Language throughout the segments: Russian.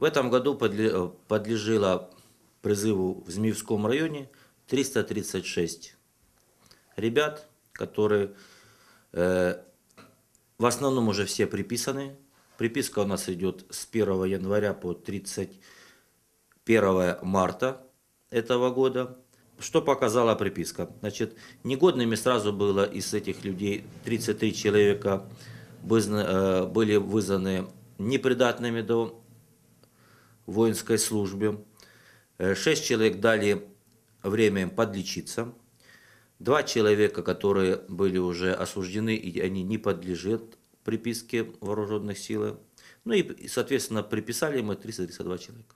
В этом году э, подлежало призыву в Змеевском районе 336 ребят, которые э, в основном уже все приписаны. Приписка у нас идет с 1 января по 31 марта этого года. Что показала приписка? Значит, негодными сразу было из этих людей 33 человека э, были вызваны непридатными до воинской службе. Э, Шесть человек дали время им подлечиться. Два человека, которые были уже осуждены, и они не подлежат приписке вооруженных сил. Ну и, соответственно, приписали мы 332 человека.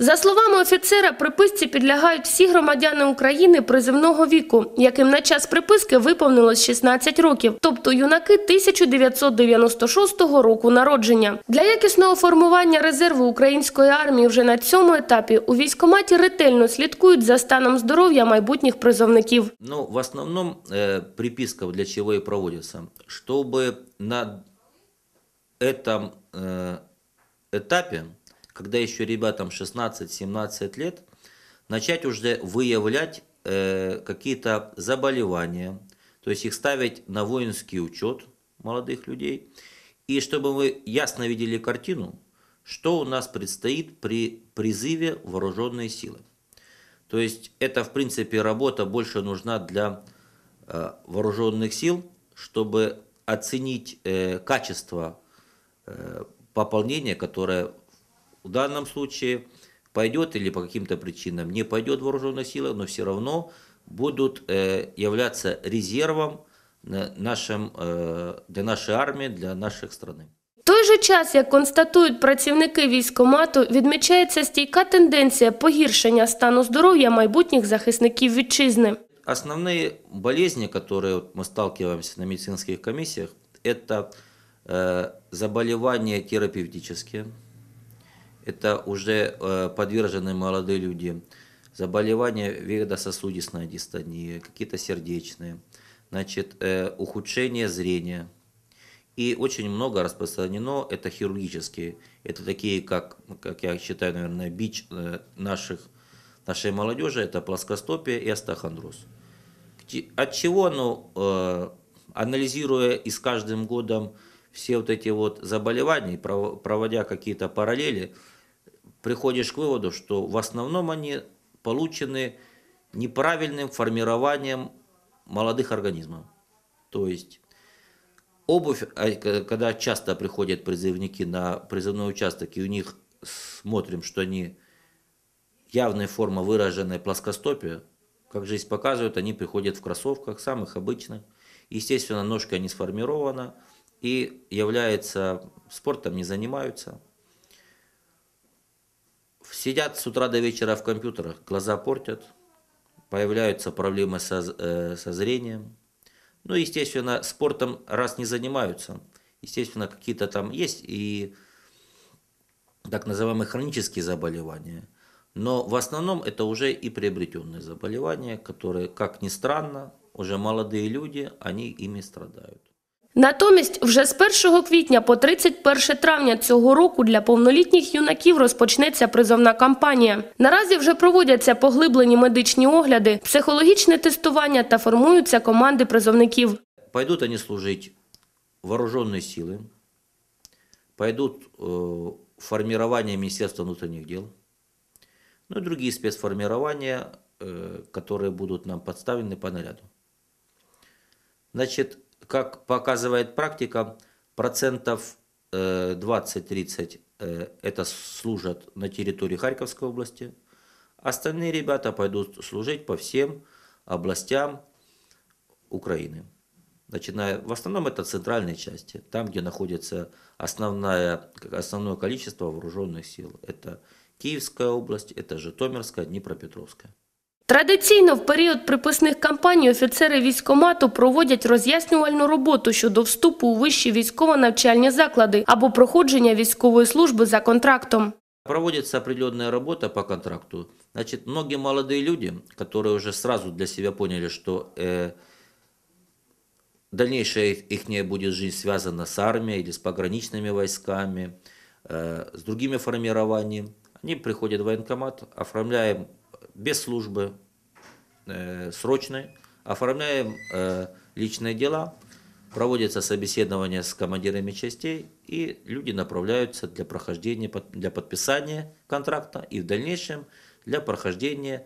За словами офіцера, приписці підлягають всі громадяни України призивного віку, яким на час приписки виповнилось 16 років, тобто юнаки 1996 року народження. Для якісного формування резерву української армії вже на цьому етапі у військкоматі ретельно слідкують за станом здоров'я майбутніх призовників. Ну, в основном э, приписка для чего и проводится, чтобы на этом э, этапе, когда еще ребятам 16-17 лет, начать уже выявлять э, какие-то заболевания, то есть их ставить на воинский учет молодых людей, и чтобы вы ясно видели картину, что у нас предстоит при призыве в вооруженные силы. То есть это, в принципе, работа больше нужна для э, вооруженных сил, чтобы оценить э, качество э, пополнения, которое в данном случае пойдет или по каким-то причинам не пойдет в вооруженные силы, но все равно будут э, являться резервом на нашем, э, для нашей армии, для нашей страны. В той же час, як констатують працівники військкомату, відмічається стійка тенденція погіршення стану здоров'я майбутніх захисників вітчизни. Основные болезни, которые вот мы сталкиваемся на медицинских комиссиях, это э, заболевания терапевтические, это уже э, подвержены молодые люди, заболевания вегетососудистой дистонии, какие-то сердечные, значит, э, ухудшение зрения. И очень много распространено это хирургические. Это такие, как, как я считаю, наверное, бич э, наших, нашей молодежи, это плоскостопие и остеохондроз. От чего, ну, э, анализируя и с каждым годом все вот эти вот заболевания, пров- проводя какие-то параллели, приходишь к выводу, что в основном они получены неправильным формированием молодых организмов. То есть обувь, а, когда часто приходят призывники на призывной участок, и у них смотрим, что они явной формы выраженной плоскостопия, как жизнь показывает, они приходят в кроссовках, самых обычных. Естественно, ножка не сформирована и является, спортом не занимаются. Сидят с утра до вечера в компьютерах, глаза портят, появляются проблемы со, э, со зрением. Ну, естественно, спортом раз не занимаются, естественно, какие-то там есть и так называемые хронические заболевания. Но в основном это уже и приобретенные заболевания, которые, как ни странно, уже молодые люди, они ими страдают. Натомість вже з 1 квітня по 31 травня цього року для повнолітніх юнаків розпочнеться призовна кампанія. Наразі вже проводяться поглиблені медичні огляди, психологічне тестування та формуються команди призовників. Пойдут они служить в вооруженные силы, пойдут э, в формирование Министерства внутренних дел, ну и другие спецформирования, э, которые будут нам подставлены по наряду. Значит, Как показывает практика, процентов э, 20-30 э, это служат на территории Харьковской области, остальные ребята пойдут служить по всем областям Украины. Начиная, в основном это центральные части, там, где находится основная, основное количество вооруженных сил. Это Киевская область, это Житомирская, Днепропетровская. Традиційно в період приписних кампаній офіцери військкомату проводять роз'яснювальну роботу щодо вступу у вищі військово-навчальні заклади або проходження військової служби за контрактом. Проводится определенная работа по контракту. Значит, многие молодые люди, которые уже сразу для себя поняли, что э, дальнейшая их ихняя будет жизнь связана с армией или с пограничными войсками, э, с другими формированиями. Они приходят в военкомат, оформляем без службы э, срочной, оформляем э, личные дела, проводится собеседование с командирами частей, и люди направляются для прохождения, для подписания контракта и в дальнейшем для прохождения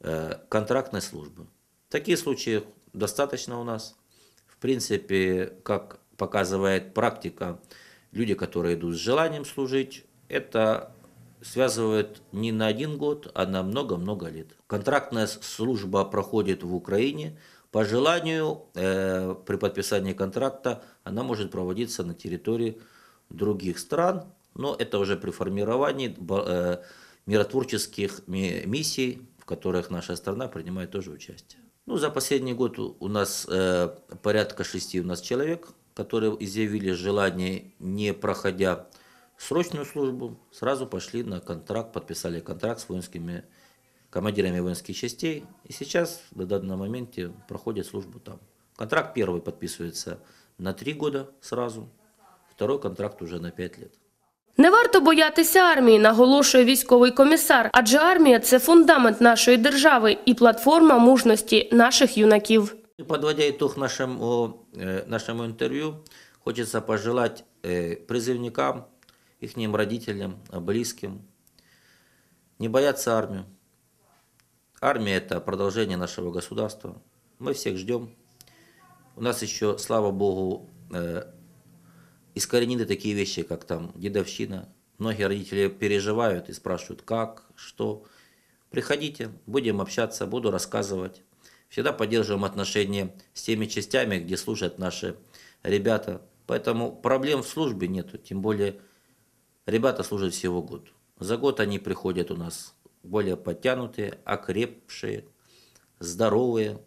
э, контрактной службы. Таких случаев достаточно у нас. В принципе, как показывает практика, люди, которые идут с желанием служить, это связывает не на один год, а на много-много лет. Контрактная служба проходит в Украине. По желанию, э, при подписании контракта, она может проводиться на территории других стран, но это уже при формировании э, миротворческих ми- миссий, в которых наша страна принимает тоже участие. Ну, за последний год у нас э, порядка шести у нас человек, которые изъявили желание, не проходя срочную службу, сразу пошли на контракт, подписали контракт с воинскими командирами воинских частей, и сейчас на данном моменте проходят службу там. Контракт первый подписывается на три года сразу, второй контракт уже на пять лет. Не варто боятися армії, наголошує військовий комісар, адже армія це фундамент нашої держави і платформа мужності наших юнаків. И Подводя итог нашему, э, нашему интервью, хочется пожелать э, призывникам, Их родителям, э, близким, не бояться армию. Армия – это продолжение нашего государства. Мы всех ждем. У нас еще, слава богу, э, искоренены такие вещи, как там дедовщина. Многие родители переживают и спрашивают, как, что. Приходите, будем общаться, буду рассказывать. Всегда поддерживаем отношения с теми частями, где служат наши ребята. Поэтому проблем в службе нету, тем более ребята служат всего год. За год они приходят у нас более подтянутые, окрепшие, здоровые,